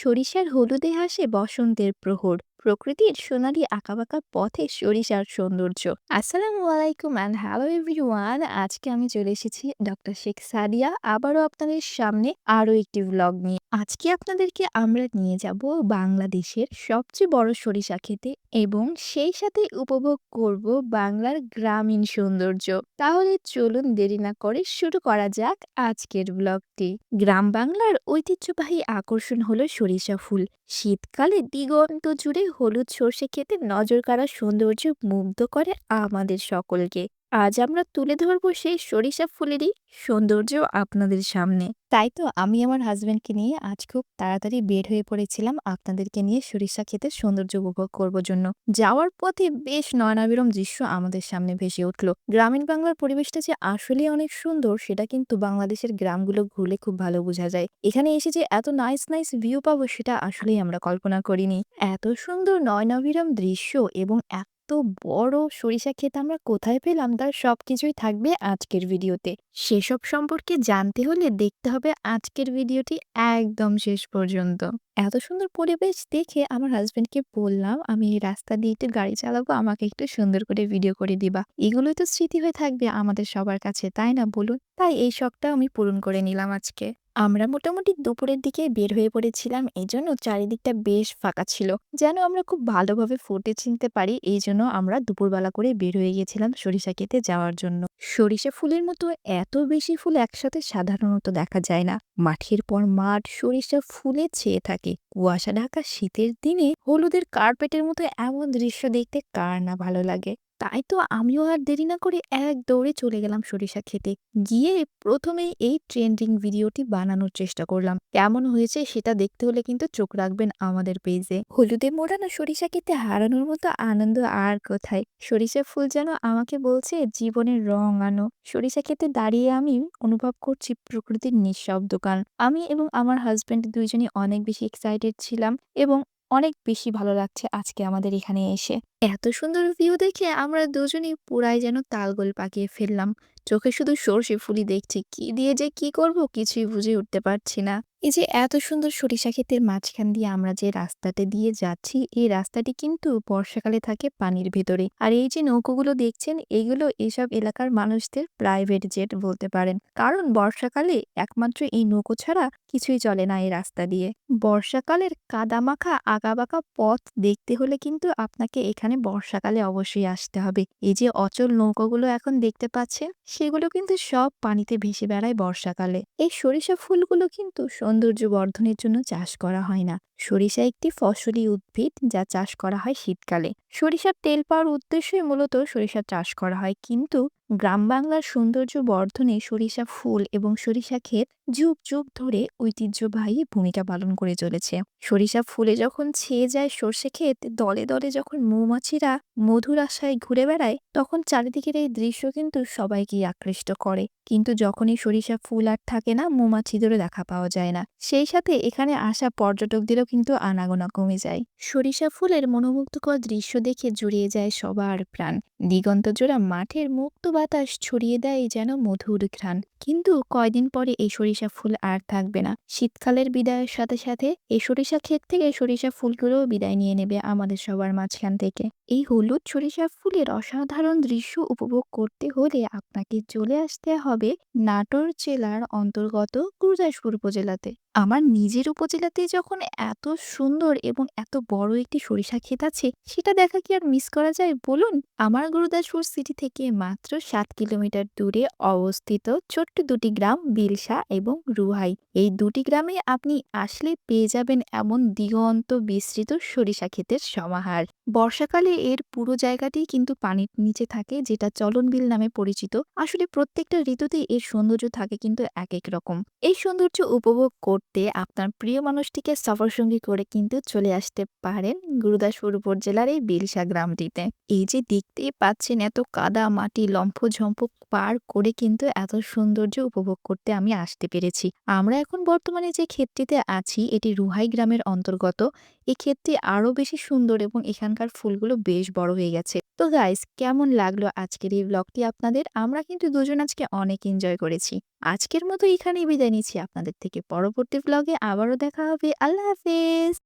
সরিষার হলুদে হাসে বসন্তের প্রহর। প্রকৃতির সোনালি আঁকাবাঁকা পথে সরিষার সৌন্দর্য। আসসালামু আলাইকুম অ্যান্ড হ্যালো এভরিওয়ান আজকে আমি চলে এসেছি ডক্টর শেখ সাদিয়া আবারও আপনাদের সামনে আরও একটি ব্লগ নিয়ে। আজকে আপনাদেরকে আমরা নিয়ে যাব বাংলাদেশের সবচেয়ে বড় সরিষা খেতে এবং সেই সাথে উপভোগ করব বাংলার গ্রামীণ সৌন্দর্য। তাহলে চলুন দেরি না করে শুরু করা যাক আজকের ব্লগটি। গ্রাম বাংলার ঐতিহ্যবাহী আকর্ষণ হলো সরিষা ফুল। শীতকালে দিগন্ত জুড়ে হলুদ সর্ষে খেতে নজর কাড়া সৌন্দর্য মুগ্ধ করে আমাদের সকলকে। আজ আমরা তুলে ধরবো সেই সরিষা ফুলেরই সৌন্দর্য আপনাদের সামনে। তাই তো, আমি আমার হাজব্যান্ডকে নিয়ে আজ খুব তাড়াতাড়ি বের হয়ে পড়েছিলাম আপনাদেরকে নিয়ে সরিষা খেতে সৌন্দর্য উপভোগ করব জন্য। যাওয়ার পথে বেশ নয়নাবিরম দৃশ্য আমাদের সামনে ভেসে উঠল। গ্রামীণ বাংলার পরিবেশটা যে আসলে অনেক সুন্দর, সেটা কিন্তু বাংলাদেশের গ্রামগুলো ঘুরলে খুব ভালো বোঝা যায়। এখানে এসে যে এত নাইস নাইস ভিউ পাবো, সেটা আসলেই আমরা কল্পনা করিনি। এত সুন্দর নয়নাবিরম দৃশ্য এবং এত বড় সরিষা ক্ষেত আমরা কোথায় পেলাম? তার সবকিছুই থাকবে আজকের ভিডিওতে। সেসব সম্পর্কে জানতে হলে দেখতে হবে আজকের ভিডিওটি একদম শেষ পর্যন্ত। এত সুন্দর পরিবেশ দেখে আমার হাজবেন্ডকে বললাম, আমি এই রাস্তা দিয়ে একটু গাড়ি চালাবো, আমাকে একটু সুন্দর করে ভিডিও করে দিবা। এগুলোই তো স্মৃতি হয়ে থাকবে আমাদের সবার কাছে, তাই না বলুন? তাই এই শখটা আমি পূরণ করে নিলাম আজকে। আমরা মোটামুটি দুপুরের দিকে বের হয়ে পড়েছিলাম। এই জন্য চারিদিকটা বেশ ফাঁকা ছিল। যেন আমরা খুব ভালোভাবে ফুটে চিনতে পারি। এই জন্য আমরা দুপুরবেলা করে বের হয়ে গেছিলাম সরিষা খেতে যাওয়ার জন্য। সরিষা ফুলের মতো এত বেশি ফুল একসাথে সাধারণত দেখা যায় না। মাঠের পর মাঠ সরিষা ফুলে ছেয়ে থাকে। কুয়াশা ঢাকা শীতের দিনে হলুদের কার্পেটের মতো এমন দৃশ্য দেখতে কার না ভালো লাগে? তাই তো আমিও আর দেরি না করে এক দৌড়ে চলে গেলাম সরিষা খেতে। গিয়ে প্রথমে এই ট্রেন্ডিং ভিডিওটি বানানোর চেষ্টা করলাম। কেমন হয়েছে সেটা দেখতে হলে কিন্তু চোখ রাখবেন আমাদের পেজে। হলুদে মোড়ানো সরিষা খেতে হারানোর মতো আনন্দ আর কোথায়? সরিষা ফুল যেন আমাকে বলছে, জীবনের রং আনো। সরিষা খেতে দাঁড়িয়ে আমি অনুভব করছি প্রকৃতির নিঃশব্দ গান আমি এবং আমার হাজব্যান্ড দুইজনই অনেক বেশি এক্সাইটেড ছিলাম এবং অনেক বেশি ভালো লাগছে আজকে আমাদের এখানে এসে। এত সুন্দর ভিউ দেখে আমরা দুজনেই পুরাই যেন তালগোল পাকিয়ে ফেললাম। চোখে শুধু সর্ষে ফুলি দেখছি, কি দিয়ে যে কি করব কিছুই বুঝে উঠতে পারছি না। এই যে এত সুন্দর সরিষা ক্ষেতের মাঝখান দিয়ে আমরা যে রাস্তাটা দিয়ে যাচ্ছি, এই রাস্তাটি কিন্তু বর্ষাকালে থাকে পানির ভেতরে। আর এই যে নৌকোগুলো দেখছেন, এগুলো এসব এলাকার মানুষদের প্রাইভেট জেট বলতে পারেন। কারণ বর্ষাকালে একমাত্র এই নৌকো ছাড়া কিছুই চলে না এই রাস্তা দিয়ে। বর্ষাকালের কাদামাখা আঁকাবাঁকা পথ দেখতে হলে কিন্তু আপনাকে এখানে বর্ষাকালে অবশ্যই আসতে হবে। এই যে অচল নৌকোগুলো এখন দেখতে পাচ্ছেন, সেগুলো কিন্তু সব পানিতে ভেসে বেড়ায় বর্ষাকালে। এই সরিষা ফুলগুলো কিন্তু সৌন্দর্য বর্ধনের জন্য চাষ করা হয় না। সরিষা একটি ফসলি উদ্ভিদ যা চাষ করা হয় শীতকালে। সরিষার তেল পাওয়ার উদ্দেশ্যে মূলত সরিষা চাষ করা হয়। কিন্তু গ্রাম বাংলার সৌন্দর্য বর্ধনে সরিষা ফুল এবং সরিষা ক্ষেত যুগ যুগ ধরে ঐতিহ্যবাহী ভূমিকা পালন করে চলেছে। সরিষা ফুলে যখন ছেয়ে যায় সর্ষে ক্ষেত, দলে দলে যখন মৌমাছিরা মধুর আশায় ঘুরে বেড়ায়, তখন চারিদিকের এই দৃশ্য কিন্তু সবাইকেই আকৃষ্ট করে। কিন্তু যখনই সরিষা ফুল আর থাকে না, মৌমাছিদেরও দেখা পাওয়া যায় না। সেই সাথে এখানে আসা পর্যটকদেরও কিন্তু আনাগোনা কমে যায়। সরিষা ফুলের মনোমুগ্ধকর দৃশ্য দেখে জুড়িয়ে যায় সবার প্রাণ। দিগন্ত জোড়া মাঠের মুক্ত বাতাস ছড়িয়ে দেয় যেন মধুর ঘ্রাণ। কিন্তু কয়দিন পরে এই সরিষা ফুল আর থাকবে না। শীতকালের বিদায়ের সাথে সাথে এই সরিষা ক্ষেত থেকে সরিষা ফুলগুলোও বিদায় নিয়ে নেবে আমাদের সবার মাঝখান থেকে। এই হলুদ সরিষা ফুলের অসাধারণ দৃশ্য উপভোগ করতে হলে আপনাকে চলে আসতে হবে নাটোর জেলার অন্তর্গত গুরুদাসপুর উপজেলাতে। আমার নিজের উপজেলাতে যখন এত সুন্দর এবং এত বড় একটি সরিষা ক্ষেত আছে, সেটা দেখা কি আর মিস করা যায়? বলুন, আমার গুরুদাসপুর সিটি থেকে মাত্র সাত কিলোমিটার দূরে অবস্থিত ছোট্ট দুটি গ্রাম বিলসা এবং রুহাই। এই দুটি গ্রামে আপনি আসলে পেয়ে যাবেন এমন দিগন্ত বিস্তৃত সরিষা ক্ষেতের সমাহার। বর্ষাকালে এর পুরো জায়গাটি কিন্তু পানির নিচে থাকে, যেটা চলনবিল নামে পরিচিত। আসলে প্রত্যেকটা ঋতুতেই এর সৌন্দর্য থাকে কিন্তু এক এক রকম। এই সৌন্দর্য উপভোগ করতে আপনার প্রিয় মানুষটিকে সফরসঙ্গী করে কিন্তু চলে আসতে পারেন গুরুদাসপুর উপজেলার এই বিলসা গ্রামটিতে। এই যে দেখতেই পাচ্ছেন এত কাদা মাটি, লম্ফঝম্প পার করে কিন্তু এত সৌন্দর্য উপভোগ করতে আমি আসতে পেরেছি। আমরা এখন বর্তমানে যে ক্ষেতটিতে আছি, এটি রুহাই গ্রামের অন্তর্গত। এই ক্ষেতটি আরও বেশি সুন্দর এবং এখানকার ফুলগুলো বেশ বড় হয়ে গেছে। তো গাইস কেমন লাগল আজকের এই ব্লগটি আপনাদের? আমরা কিন্তু দুজন আজকে অনেক এনজয় করেছি। আজকের মতো এখানেই বিদায় নিচ্ছি। আপনাদের থেকে পরবর্তী পরবর্তী ব্লগে আবারও দেখা হবে। আল্লাহ হাফেজ।